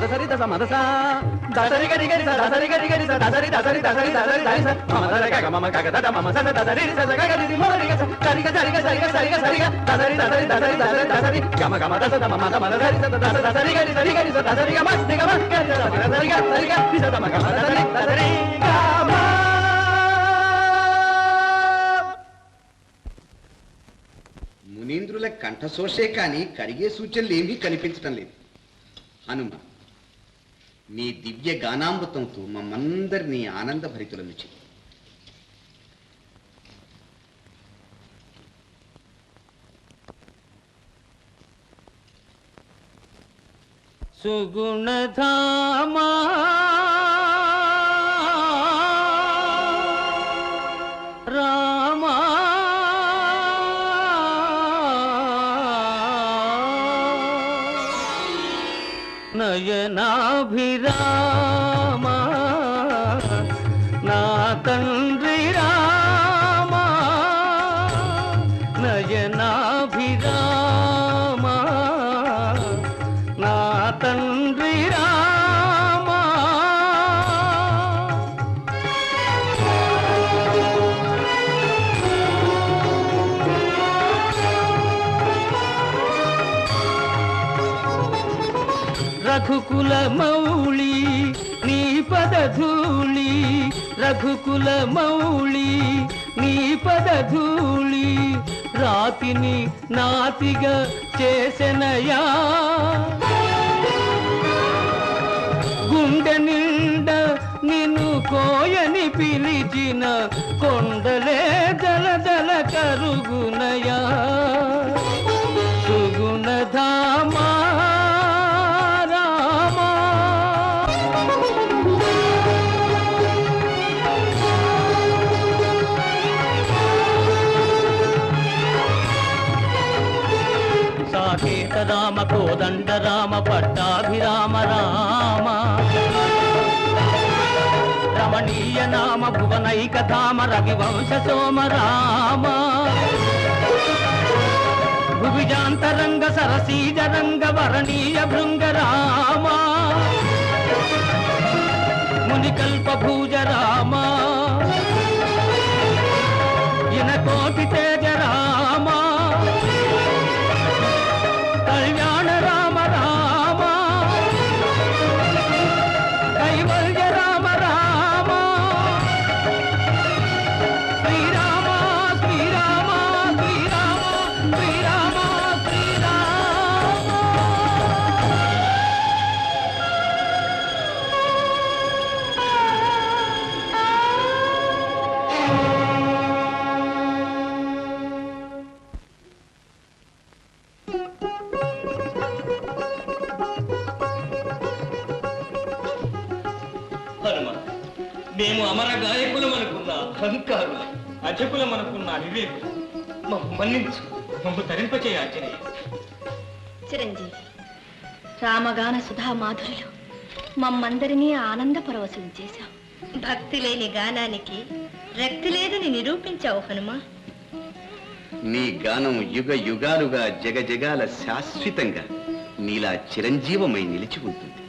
దసరి దస మదస. దసరి గరి గరి దసరి గరి గరి దసరి దసరి దసరి దసరి దరి స. మమ దర గగ మమ గగ దద మమ స దసరి స గ గ రి మమ రి గ స. సరి గ సరి గ సరి గ సరి గ సరి గ దదరి దదరి దదరి దదరి దదరి గమ గమ దస దమ మద మద దరి స దస దసరి గరి సరి గరి స దసరి గ మస్ని గ మస్ గరి దద మగ దరి గ సరి గ రి స దమ గమ దదరి దసరి. గమ మునీంద్రుల కంఠశోషే కానీ కరిగే సూచనలు ఏమీ కనిపించటం లేదు. హనుమ నీ దివ్య గానామృతంతో మమ్మందరినీ ఆనందభరితులను చెయ్యి సుగుణధామా రా నయనాభిరామా నా తండ్రి రామా నయనాభిరామా నా తండ్రి రామా రఘుకుల మౌళి నీ పదధూళి. రఘుకుల మౌళి నీ పదధూళి. రాతిని నాతిగా చేసెనయా. గుండె నిండ నిన్ను కోయని పిలిచిన కొండలే జల కరుగునయా. సాకేత రామ కోదండ రామ పట్టాభిరామ రామ రమణీయ నామ భువనైక ధామ రవివంశ సోమ రామ భువిజాంతరంగ సరసీజ రంగ వరణీయ భృంగ రామ మునికల్ప భూజ రామ మేము అమర గాయకులం అనుకున్న అహంకారులు అజకులం అనుకున్న అవివేకులు. మమ్ము మన్నించు మమ్ము తరింపచే ఆంజనేయ. చిరంజీవి రామగాన సుధా మాధురిలో మమ్మందరినీ ఆనంద పరవశం చేశావు భక్తి లేని గానానికి రక్తి లేదని నిరూపించావు హనుమా. నీ గానం యుగ యుగాలుగా జగజగాల శాశ్వతంగా నీలా చిరంజీవమై నిలిచి ఉంటుంది.